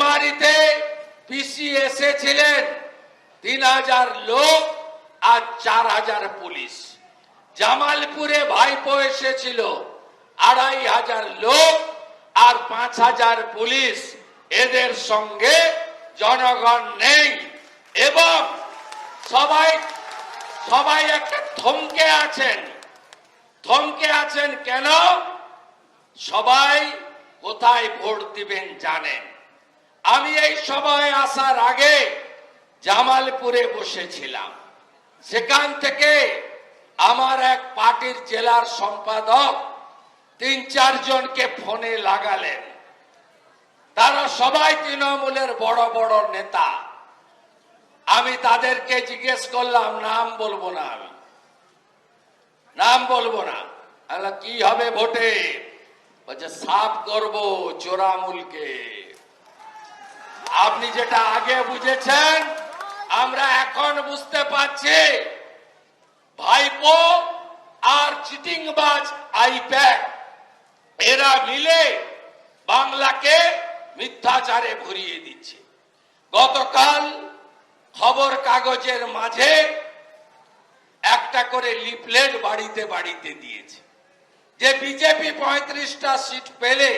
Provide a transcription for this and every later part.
মেমারিতে পিসি এসেছিলেন। তিন হাজার লোক আর চার হাজার পুলিশ। জামালপুরে ভাইপো এসেছিল। আড়াই হাজার লোক আর পাঁচ হাজার পুলিশ। এদের সঙ্গে জনগণ নেই। এবং সবাই সবাই একটা থমকে আছেন। থমকে আছেন কেন? সবাই কোথায় ভোট দিবেন জানেন। আমি এই সময় আসার আগে জামালপুরে বসেছিলাম। সেখান থেকে আমার এক পার্টির জেলার সম্পাদক তিন চারজনকে ফোনে লাগালেন। তারা সবাই তৃণমূলের বড় বড় নেতা। আমি তাদেরকে জিজ্ঞেস করলাম, নাম বলব না আমি। নাম বলব না। কি হবে ভোটে? সাফ করব চোরামুলকে। আপনি যেটা আগে বুঝেছেন, আমরা এখন বুঝতে পারছি, ভাইপো আর চিটিংবাজ আইপ্যাক, এরা মিলে বাংলাকে মিথ্যাচারে ভরিয়ে দিচ্ছে। গতকাল খবর কাগজের মাঝে একটা করে লিফলেট বাড়িতে বাড়িতে দিয়েছে। যে বিজেপি পঁয়ত্রিশটা সিট পেলে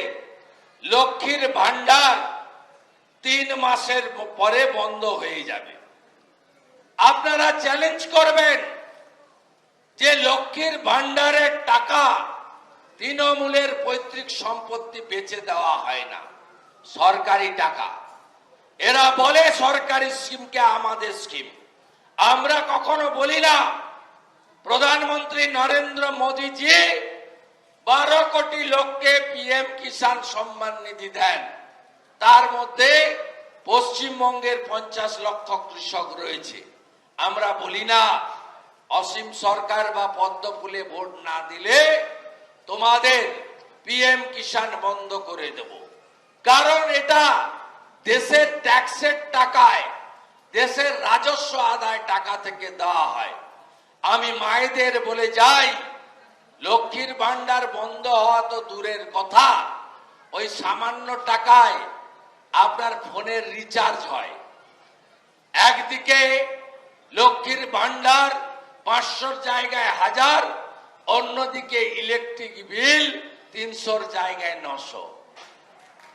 লক্ষ্মীর ভান্ডার তিন মাসের পরে বন্ধ হয়ে যাবে। আপনারা চ্যালেঞ্জ করবেন যে লক্ষ্মীর ভান্ডারের টাকা তৃণমূলের পৈতৃক সম্পত্তি বেচে দেওয়া হয় না, সরকারি টাকা। এরা বলে সরকারি স্কিমকে আমাদের স্কিম আমরা কখনো বলি না, প্রধানমন্ত্রী নরেন্দ্র মোদীজি বারো কোটি লোককে পিএম কিষাণ সম্মান নিধি দেন। তার মধ্যে পশ্চিমবঙ্গের পঞ্চাশ লক্ষ কৃষক রয়েছে। আমরা বলি না, অসীম সরকার বা পদ্ম ফুলে ভোট না দিলে তোমাদের পিএম কিষাণ বন্ধ করে দেব। কারণ এটা দেশের ট্যাক্সের টাকায়, দেশের রাজস্ব আদায় টাকা থেকে দেওয়া হয়। আমি মায়েদের বলে যাই, লক্ষ্মীর ভান্ডার বন্ধ হওয়া তো দূরের কথা। ওই সামান্য টাকায় আপনার ফোনের রিচার্জ হয়। একদিকে লক্ষ্মীর ভান্ডার পাঁচশোর জায়গায় হাজার, অন্যদিকে ইলেকট্রিক বিল তিনশোর জায়গায় নশো।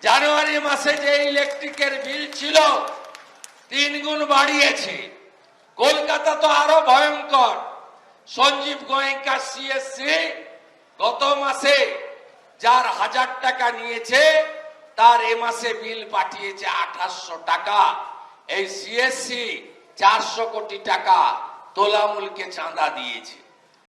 জানুয়ারি মাসে যে ইলেকট্রিকের বিল ছিল, তিন গুণ বাড়িয়েছে। কলকাতা তো আরও ভয়ঙ্কর। সঞ্জীব গোয়েঙ্কা সিএসসি গত মাসে যার হাজার টাকা নিয়েছে তার এ মাসে বিল পাঠিয়েছে আঠাশশো টাকা। এই সিএসসি চারশো কোটি টাকা তোলামুলকে চাঁদা দিয়েছে।